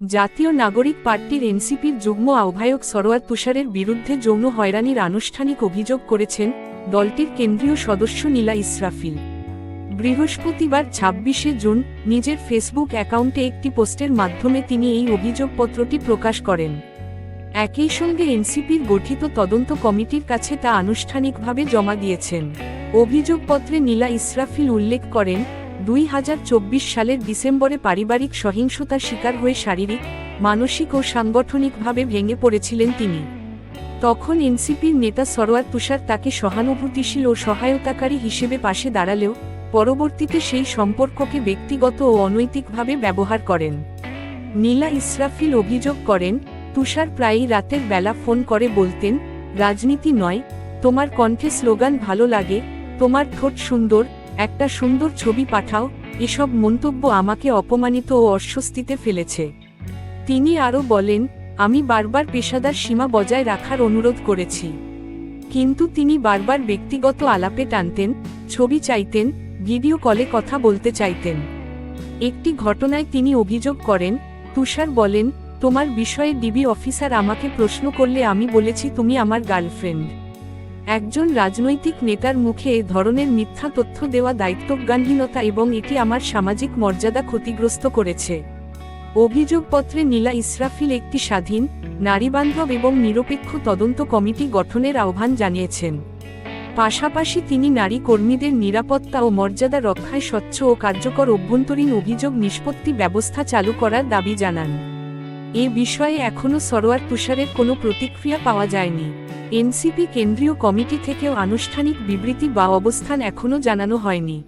জাতীয় নাগরিক পার্টির এনসিপির যুগ্ম আহ্বায়ক সরোয়ার তুষারের বিরুদ্ধে যৌন হয়রানির আনুষ্ঠানিক অভিযোগ করেছেন দলটির কেন্দ্রীয় সদস্য নীলা ইসরাফিল। বৃহস্পতিবার ছাব্বিশে জুন নিজের ফেসবুক অ্যাকাউন্টে একটি পোস্টের মাধ্যমে তিনি এই অভিযোগপত্রটি প্রকাশ করেন। একই সঙ্গে এনসিপির গঠিত তদন্ত কমিটির কাছে তা আনুষ্ঠানিকভাবে জমা দিয়েছেন। অভিযোগপত্রে নীলা ইসরাফিল উল্লেখ করেন দুই হাজার চব্বিশ সালের ডিসেম্বরে পারিবারিক সহিংসতার শিকার হয়ে শারীরিক, মানসিক ও সাংগঠনিকভাবে ভেঙে পড়েছিলেন তিনি। তখন এনসিপির নেতা সরোয়ার তুষার তাকে সহানুভূতিশীল ও সহায়তাকারী হিসেবে পাশে দাঁড়ালেও পরবর্তীতে সেই সম্পর্ককে ব্যক্তিগত ও অনৈতিকভাবে ব্যবহার করেন। নীলা ইসরাফিল অভিযোগ করেন, তুষার প্রায়ই রাতের বেলা ফোন করে বলতেন, রাজনীতি নয়, তোমার কণ্ঠে স্লোগান ভালো লাগে, তোমার ঠোঁট সুন্দর একটা সুন্দর ছবি পাঠাও, এসব মন্তব্য আমাকে অপমানিত ও অস্বস্তিতে ফেলেছে। তিনি আরও বলেন, আমি বারবার পেশাদার সীমা বজায় রাখার অনুরোধ করেছি। কিন্তু তিনি বারবার ব্যক্তিগত আলাপে টানতেন, ছবি চাইতেন, ভিডিও কলে কথা বলতে চাইতেন। একটি ঘটনায় তিনি অভিযোগ করেন, তুষার বলেন, তোমার বিষয়ে ডিবি অফিসার আমাকে প্রশ্ন করলে আমি বলেছি তুমি আমার গার্লফ্রেন্ড। একজন রাজনৈতিক নেতার মুখে এ ধরনের মিথ্যা তথ্য দেওয়া দায়িত্বজ্ঞানহীনতা এবং এটি আমার সামাজিক মর্যাদা ক্ষতিগ্রস্ত করেছে। অভিযোগপত্রে নীলা ইসরাফিল একটি স্বাধীন, নারীবান্ধব এবং নিরপেক্ষ তদন্ত কমিটি গঠনের আহ্বান জানিয়েছেন। পাশাপাশি তিনি নারী কর্মীদের নিরাপত্তা ও মর্যাদা রক্ষায় স্বচ্ছ ও কার্যকর অভ্যন্তরীণ অভিযোগ নিষ্পত্তি ব্যবস্থা চালু করার দাবি জানান। এ বিষয়ে এখনও সরোয়ার তুষারের কোনো প্রতিক্রিয়া পাওয়া যায়নি। এনসিপি কেন্দ্রীয় কমিটি থেকেও আনুষ্ঠানিক বিবৃতি বা অবস্থান এখনও জানানো হয়নি।